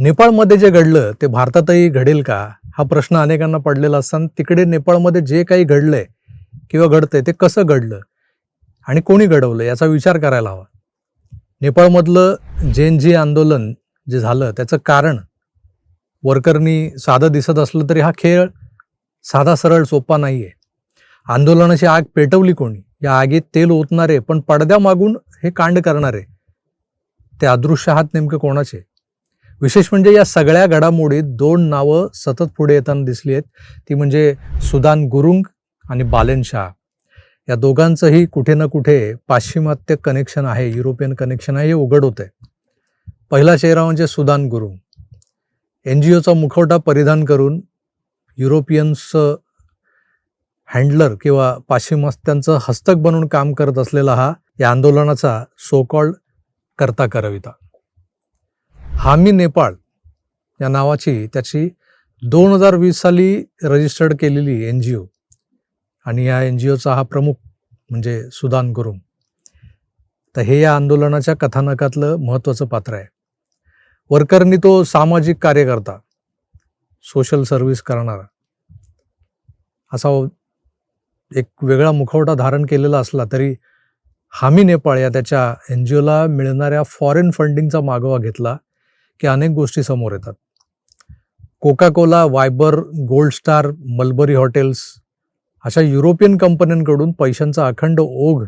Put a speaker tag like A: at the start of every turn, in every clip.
A: नेपाळमध्ये जे घडलं ते भारतातही घडेल का? हा प्रश्न अनेकांना पडलेला असताना तिकडे नेपाळमध्ये जे काही घडलंय किंवा घडतंय ते कसं घडलं आणि कोणी घडवलं याचा विचार करायला हवा. नेपाळमधलं जेन जी आंदोलन जे झालं त्याचं कारण वर्करनी साधं दिसत असलं तरी हा खेळ साधा सरळ सोपा नाही आहे आंदोलनाची आग पेटवली कोणी? या आगीत तेल ओतणारे पण पडद्यामागून हे कांड करणारे ते अदृश्य हात नेमके कोणाचे? विशेष म्हणजे या सगळ्या घडामोडीत दोन नावं सतत पुढे येताना दिसली आहेत. ती म्हणजे सुदान गुरुंग आणि बालेन शाह. या दोघांचंही कुठे ना कुठे पाश्चिमात्य कनेक्शन आहे युरोपियन कनेक्शन आहे हे उघड आहे पहिला चेहरा म्हणजे Sudan Gurung. N G O मुखवटा परिधान करून युरोपियन्स हँडलर किंवा पाश्चिमात्यांचं हस्तक बनून काम करत असलेला हा या आंदोलनाचा सोकॉल्ड करता करविता हामी नेपाळ या नावाची त्याची दोन हजार वीस साली रजिस्टर्ड केलेली एन जी ओ आणि या एन जी ओचा हा प्रमुख म्हणजे सुदान गुरुंग तर हे या आंदोलनाच्या कथानकातलं महत्त्वाचं पात्र आहे. वर्करनी तो सामाजिक कार्यकर्ता सोशल सर्व्हिस करणारा असा एक वेगळा मुखवटा धारण केलेला असला तरी हामी नेपाळ या त्याच्या एन जी ओला मिळणाऱ्या फॉरेन फंडिंगचा मागोवा घेतला की अनेक गोष्टी समोर येतात. Coca Cola Viber gold star mulberry hotels अशा युरोपियन कंपन्यांकडून पैशांचा अखंड ओघ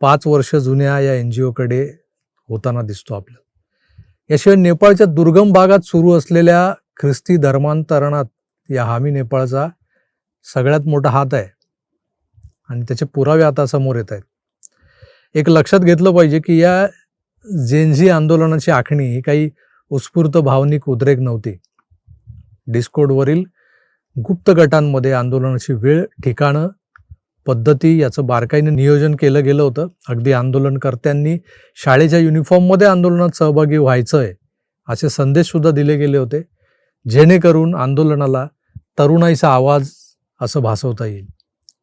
A: पाच वर्ष जुन्या या एन जी ओकडे होताना दिसतो आपल्याला. याशिवाय नेपाळच्या दुर्गम भागात सुरू असलेल्या ख्रिस्ती धर्मांतरणात या हामी नेपाळचा सगळ्यात मोठा हात आहे आणि त्याचे पुरावे आता समोर येत आहेत. एक लक्षात घेतलं पाहिजे की या जेनझी आंदोलनाची आखणी ही काही उत्स्फूर्त भावनिक उद्रेक नव्हती. डिस्कोडवरील गुप्त गटांमध्ये आंदोलनाची वेळ ठिकाणं पद्धती याचं बारकाईने नियोजन केलं गेलं होतं. अगदी आंदोलनकर्त्यांनी शाळेच्या युनिफॉर्ममध्ये आंदोलनात सहभागी व्हायचं आहे असे संदेशसुद्धा दिले गेले होते. जेणेकरून आंदोलनाला तरुणाईचा आवाज असं भासवता येईल.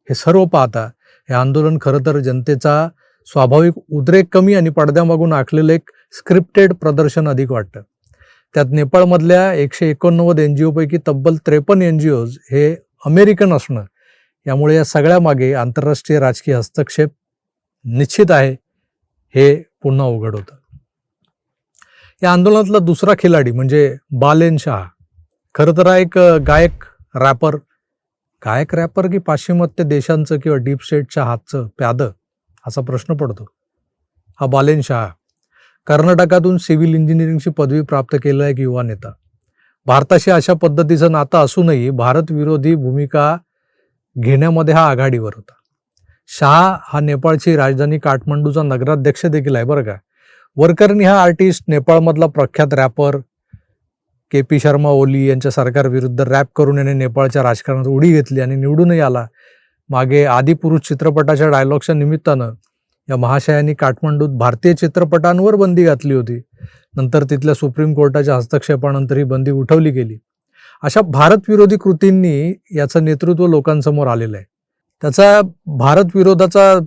A: हे सर्व पाहता हे आंदोलन खरं तर जनतेचा स्वाभाविक उद्रेक कमी आणि पडद्यामागून आखलेलं एक स्क्रिप्टेड प्रदर्शन अधिक वाटतं. त्यात नेपाळमधल्या एकशे एकोणनव्वद एन जी ओपैकी तब्बल त्रेपन्न एन जी ओज हे अमेरिकन असणं यामुळे या सगळ्या मागे आंतरराष्ट्रीय राजकीय हस्तक्षेप निश्चित आहे हे पुन्हा उघड होतं. या आंदोलनातला दुसरा खिलाडी म्हणजे बालेन शाह. खरं तर हा एक गायक रॅपर गायक रॅपर की पाश्चिमात्य देशांचं किंवा डीप स्टेटच्या हातचं प्यादं असा प्रश्न पडतो. हा बालेन शाह. कर्नाटकातून सिव्हिल इंजिनिअरिंगची पदवी प्राप्त केलेला एक युवा नेता. भारताशी अशा पद्धतीचं नातं असूनही भारत विरोधी भूमिका घेण्यामध्ये हा आघाडीवर होता. शहा हा नेपाळची राजधानी काठमांडूचा नगराध्यक्ष देखील आहे बरं का. वरकरनी हा आर्टिस्ट नेपाळमधला प्रख्यात rapper K P Sharma Oli यांच्या सरकारविरुद्ध रॅप करून याने नेपाळच्या राजकारणात उडी घेतली आणि निवडूनही आला. मागे आदिपुरुष चित्रपटाच्या डायलॉगच्या निमित्तानं या महाशयांनी काठमांडूत भारतीय चित्रपटांवर बंदी घातली होती. नंतर तिथल्या सुप्रीम कोर्टाच्या हस्तक्षेपानंतर ही बंदी उठवली गेली. अशा भारत विरोधी कृतींनी याचं नेतृत्व लोकांसमोर आलेलं आहे. त्याचा भारत विरोधाचा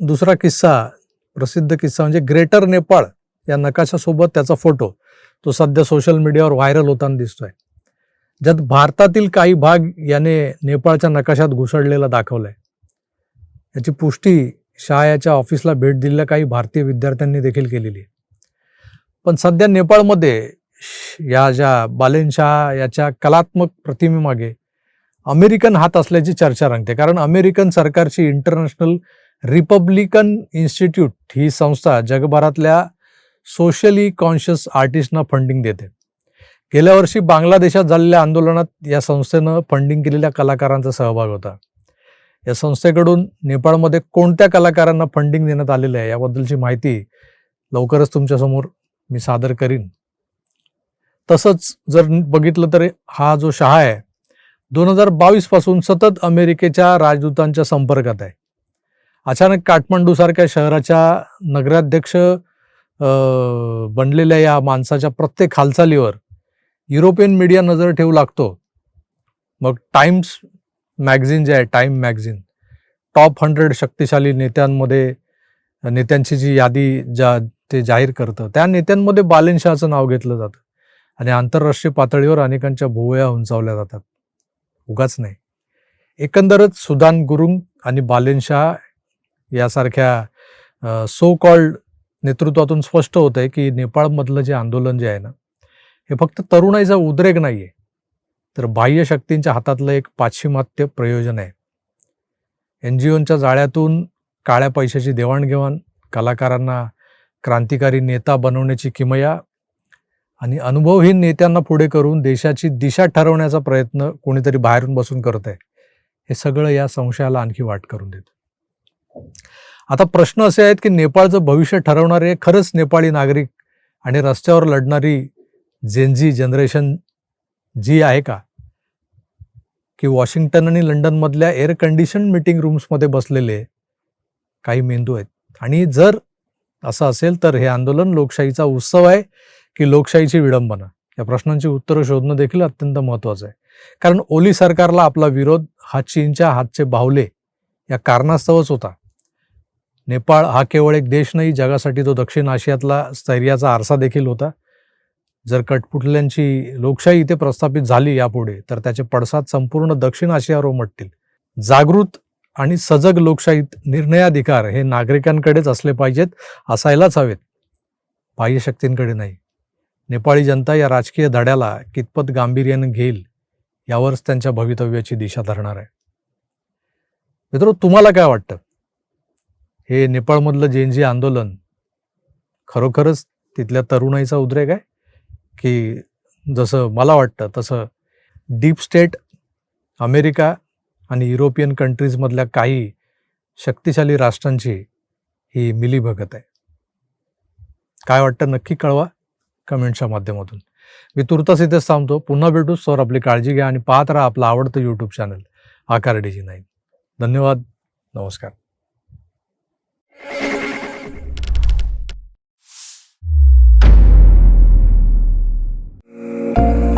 A: दुसरा किस्सा प्रसिद्ध किस्सा म्हणजे ग्रेटर नेपाळ या नकाशासोबत त्याचा फोटो तो सध्या सोशल मीडियावर व्हायरल होताना दिसतोय. ज्यात भारतातील काही भाग याने नेपाळच्या नकाशात घुसळलेला दाखवलाय. याची पुष्टी शाह याच्या ऑफिसला भेट दिलेल्या काही भारतीय विद्यार्थ्यांनी देखील केलेली. आहे पण सध्या नेपाळमध्ये या ज्या बालेन शाह याच्या कलात्मक प्रतिमेमागे अमेरिकन हात असल्याची चर्चा रंगते. कारण अमेरिकन सरकारची इंटरनॅशनल रिपब्लिकन इन्स्टिट्यूट ही संस्था जगभरातल्या सोशली कॉन्शियस आर्टिस्टना फंडिंग देते. गेल्या वर्षी बांगलादेशात झालेल्या आंदोलनात या संस्थेनं फंडिंग केलेल्या कलाकारांचा सहभाग होता. या संस्थेकडून नेपाळमध्ये कोणत्या कलाकारांना फंडिंग देण्यात आलेलं आहे याबद्दलची माहिती लवकरच तुमच्यासमोर मी सादर करीन. तसंच जर बघितलं तर हा जो शहा आहे दोन हजार बावीसपासून सतत अमेरिकेच्या राजदूतांच्या संपर्कात आहे. अचानक काठमांडूसारख्या शहराच्या नगराध्यक्ष बनलेल्या या माणसाच्या प्रत्येक हालचालीवर युरोपियन मीडिया नजर ठेवू लागतो. मग टाइम्स मॅगझिन जे आहे टाइम मॅगझिन टॉप हंड्रेड शक्तिशाली नेत्यांमध्ये नेत्यांची जी यादी ज्या ते जाहीर करतं त्या नेत्यांमध्ये बालेन शहाचं नाव घेतलं जातं. आणि आंतरराष्ट्रीय पातळीवर अनेकांच्या भुवया उंचावल्या जातात. उगाच नाही. एकंदरच सुदान गुरुंग आणि बालेन शाह यासारख्या सो कॉल्ड नेतृत्वातून स्पष्ट होत आहे की नेपाळमधलं जे आंदोलन जे आहे ना हे फक्त तरुणाईचा उद्रेक नाही आहे तर बाह्य शक्तींच्या हातातलं एक पाश्चिमात्य प्रयोजन आहे. एन जी ओंच्या जाळ्यातून काळ्या पैशाची देवाणघेवाण कलाकारांना क्रांतिकारी नेता बनवण्याची किमया आणि अनुभवहीन नेत्यांना पुढे करून देशाची दिशा ठरवण्याचा प्रयत्न कोणीतरी बाहेरून बसून करत आहे हे सगळं या संशयाला आणखी वाट करून देतं. आता प्रश्न असे आहेत की नेपाळचं भविष्य ठरवणारे खरंच नेपाळी नागरिक आणि रस्त्यावर लढणारी जेनजी जनरेशन जी आहे का? की वॉशिंग्टन आणि लंडनमधल्या एअर कंडिशन मीटिंग रूम्समध्ये बसलेले काही मेंदू आहेत. आणि जर असं असेल तर हे आंदोलन लोकशाहीचा उत्सव आहे की लोकशाहीची विडंबना? या प्रश्नांची उत्तरं शोधणं देखील अत्यंत महत्त्वाचं आहे. कारण ओली सरकारला आपला विरोध हा चीनच्या हातचे बाहुले या कारणास्तवच होता. नेपाळ हा केवळ एक देश नाही जगासाठी तो दक्षिण आशियातला स्थैर्याचा आरसा देखील होता. जर कठपुटल्यांची लोकशाही इथे प्रस्थापित झाली यापुढे तर त्याचे पडसाद संपूर्ण दक्षिण आशियावर उमटतील. जागृत आणि सजग लोकशाहीत निर्णयाधिकार हे नागरिकांकडेच असले पाहिजेत असायलाच हवेत. बाह्य शक्तींकडे नाही. नेपाळी जनता या राजकीय धड्याला कितपत गांभीर्यानं घेईल यावरच त्यांच्या भवितव्याची दिशा धरणार आहे. मित्र तुम्हाला काय वाटतं? हे नेपाळमधलं जेनजी आंदोलन खरोखरच तिथल्या तरुणाईचा उद्रेक आहे? की जसं मला वाटतं तसं डीप स्टेट अमेरिका आणि युरोपियन कंट्रीजमधल्या काही शक्तिशाली राष्ट्रांची ही मिलीभगत आहे. काय वाटतं नक्की कळवा कमेंटच्या माध्यमातून. मी तुर्तास इथेच थांबतो. पुन्हा भेटू. सर आपली काळजी घ्या आणि पाहत राहा आपलं आवडतं YouTube channel Aakar DG nine. धन्यवाद. नमस्कार. Bye.